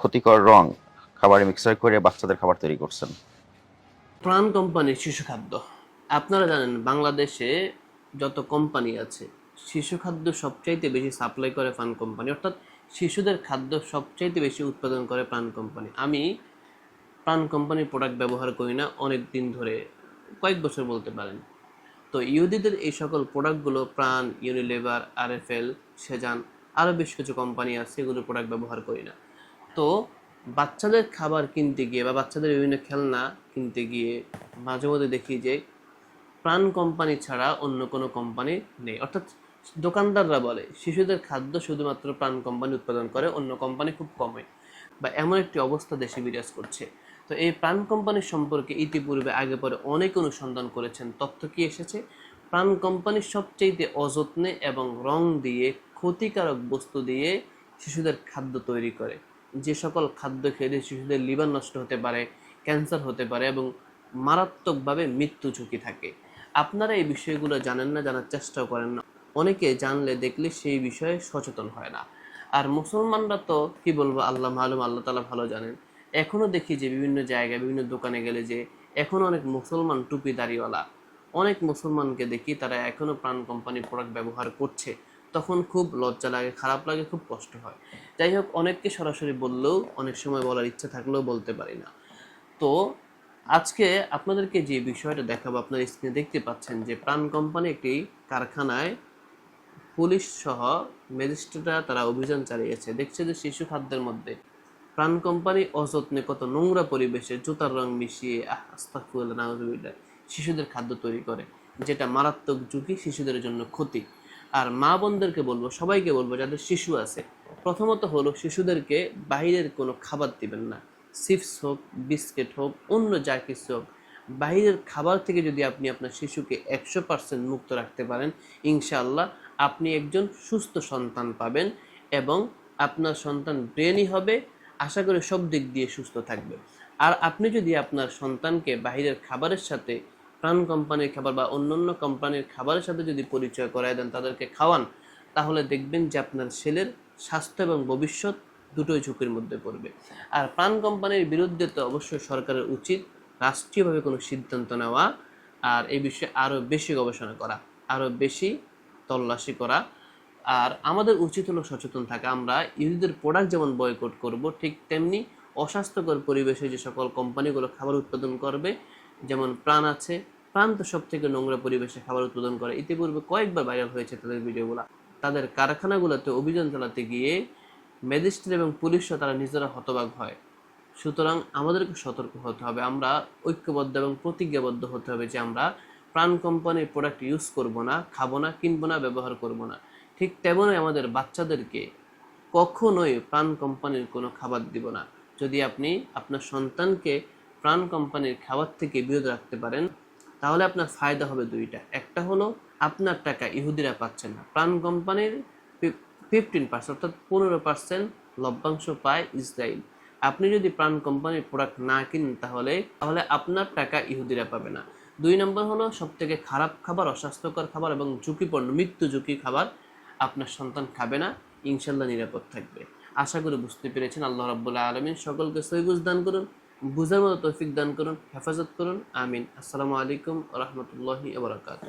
ক্ষতিকর রং খাবারে মিক্সার করে বাচ্চাদের খাবার তৈরি করছেন। প্রাণ কোম্পানির শিশু খাদ্য। আপনারা জানেন বাংলাদেশে যত কোম্পানি আছে, শিশু খাদ্য সবচাইতে বেশি সাপ্লাই করে প্রাণ কোম্পানি। অর্থাৎ শিশুদের খাদ্য সবচাইতে বেশি উৎপাদন করে প্রাণ কোম্পানি। আমি প্রাণ কোম্পানির প্রোডাক্ট ব্যবহার করি না, অনেক দিন ধরে, কয়েক বছর বলতে পারেন। তো ইহুদিদের এই সকল প্রোডাক্টগুলো প্রাণ ইউনিলেভার আরএফএল সেজান আরও বেশ কিছু কোম্পানি আছে এগুলো প্রোডাক্ট ব্যবহার করি না। তো বাচ্চাদের খাবার কিনতে গিয়ে বা বাচ্চাদের বিভিন্ন খেলনা কিনতে গিয়ে মাঝে মধ্যে দেখি যে প্রাণ কোম্পানি ছাড়া অন্য কোনো কোম্পানি নেই। অর্থাৎ দোকানদাররা বলে, শিশুদের খাদ্য শুধুমাত্র প্রাণ কোম্পানি উৎপাদন করে, অন্য কোম্পানি খুব কমে বা এমন একটি অবস্থা দেশে বিরাজ করছে। তো এই প্রাণ কোম্পানির সম্পর্কে ইতিপূর্বে আগে পরে অনেক অনুসন্ধান করেছেন, তথ্য কি এসেছে? প্রাণ কোম্পানি সবচেয়ে অযত্নে এবং রং দিয়ে ক্ষতিকারক বস্তু দিয়ে শিশুদের খাদ্য তৈরি করে। যে সকল খাদ্য খেলে শিশুদের লিভার নষ্ট হতে পারে, ক্যান্সার হতে পারে এবং মারাত্মকভাবে মৃত্যু ঝুঁকি থাকে। আপনারা এই বিষয়গুলো জানেন না, জানার চেষ্টাও করেন না। অনেকে জানলে, দেখলে সেই বিষয়ে সচেতন হয় না। আর মুসলমানরা তো, কি বলব, আল্লাহ মালুম, আল্লাহ তালা ভালো জানেন। এখনও দেখি যে বিভিন্ন জায়গায়, বিভিন্ন দোকানে গেলে যে এখনও অনেক মুসলমান টুপি দাড়িওয়ালা। অনেক মুসলমানকে দেখি তারা এখনও প্রাণ কোম্পানির প্রোডাক্ট ব্যবহার করছে। তখন খুব লজ্জা লাগে খারাপ লাগে খুব কষ্ট হয়। যাই হোক অনেককে সরাসরি বললেও অনেক সময় বলার ইচ্ছা থাকলেও বলতে পারি না। তো আজকে আপনাদেরকে যে বিষয়টা দেখাবো আপনার স্ক্রিনে দেখতে পাচ্ছেন যে প্রাণ কোম্পানি একটি কারখানায় পুলিশ সহ ম্যাজিস্ট্রেটরা তারা অভিযান চালিয়েছে। দেখছে যে শিশু খাদ্যের মধ্যে প্রাণ কোম্পানি অযত্নে কত নোংরা পরিবেশে জুতার রং মিশিয়ে আস্তাগফিরুল্লাহ, শিশুদের খাদ্য তৈরি করে যেটা মারাত্মক ঝুঁকি শিশুদের জন্য ক্ষতি। আর মা বোনদেরকে বলব, সবাইকে বলব, যাদের শিশু আছে, প্রথমত হলো শিশুদেরকে বাইরের কোনো খাবার দিবেন না। চিপস হোক, বিস্কিট হোক, অন্য যা কিছু হোক বাইরের খাবার থেকে যদি আপনি আপনার শিশুকে একশো পার্সেন্ট মুক্ত রাখতে পারেন, ইনশাআল্লাহ আপনি একজন সুস্থ সন্তান পাবেন এবং আপনার সন্তান ব্রেনই হবে, আশা করি সব দিক দিয়ে সুস্থ থাকবে। আর আপনি যদি আপনার সন্তানকে বাইরের খাবারের সাথে প্রাণ কোম্পানির খাবার বা অন্যান্য কোম্পানির খাবারের সাথে যদি পরিচয় করায় দেন, তাদেরকে খাওয়ান, তাহলে দেখবেন যে আপনার ছেলের স্বাস্থ্য এবং ভবিষ্যৎ দুটোই ঝুঁকির মধ্যে পড়বে। আর প্রাণ কোম্পানির বিরুদ্ধে তো অবশ্যই সরকারের উচিত রাষ্ট্রীয়ভাবে কোনো সিদ্ধান্ত নেওয়া আর এই বিষয়ে আরও বেশি গবেষণা করা, আরও বেশি তল্লাশি করা। আর আমাদের উচিত হলো সচেতন থাকা। আমরা ইহুদিদের প্রোডাক্ট যেমন বয়কট করব, ঠিক তেমনি অস্বাস্থ্যকর পরিবেশে যে সকল কোম্পানিগুলো খাবার উৎপাদন করবে যেমন প্রাণ আছে, প্রাণ তো সব থেকে নোংরা পরিবেশে খাবার উৎপাদন করে। ইতিপূর্বে কয়েকবার ভাইরাল হয়েছে তাদের ভিডিওগুলো। তাদের কারখানাগুলোতে অভিযান চালাতে গিয়ে ম্যাজিস্ট্রেট এবং পুলিশও তারা নিজেরা হতবাক হয়। সুতরাং আমাদেরকে সতর্ক হতে হবে। আমরা ঐক্যবদ্ধ এবং প্রতিজ্ঞাবদ্ধ হতে হবে যে আমরা প্রাণ কোম্পানির প্রোডাক্ট ইউজ করব না, খাব না, কিনবো না, ব্যবহার করব না। ঠিক তেমনই আমাদের বাচ্চাদেরকে কখনোই প্রাণ কোম্পানির কোনো খাবার দিব না। যদি আপনি আপনার সন্তানকে প্রাণ কোম্পানির খাবার থেকে বিরত রাখতে পারেন, তাহলে আপনার ফায়দা হবে দুইটা। একটা হলো, আপনার টাকা ইহুদিরা পাচ্ছে না। প্রাণ কোম্পানির ফিফটিন পার্সেন্ট অর্থাৎ পনেরো পার্সেন্ট লভ্যাংশ পায় ইসরায়েল। আপনি যদি প্রাণ কোম্পানির প্রোডাক্ট না কিনেন তাহলে তাহলে আপনার টাকা ইহুদিরা পাবে না। দুই নম্বর হলো সব থেকে খারাপ খাবার, অস্বাস্থ্যকর খাবার এবং ঝুঁকিপূর্ণ, মৃত্যু ঝুঁকি খাবার আপনার সন্তান খাবে না, ইনশাল্লাহ নিরাপদ থাকবে। আশা করি বুঝতে পেরেছেন। আল্লাহ রাব্বুল্লাহ আলমিন সকলকে সৈগুজ দান করুন। বুঝার মতো তৌফিক দান করুন হেফাজত করুন আমিন। আসসালামু আলাইকুম রহমতুল্লাহি আবরাকাত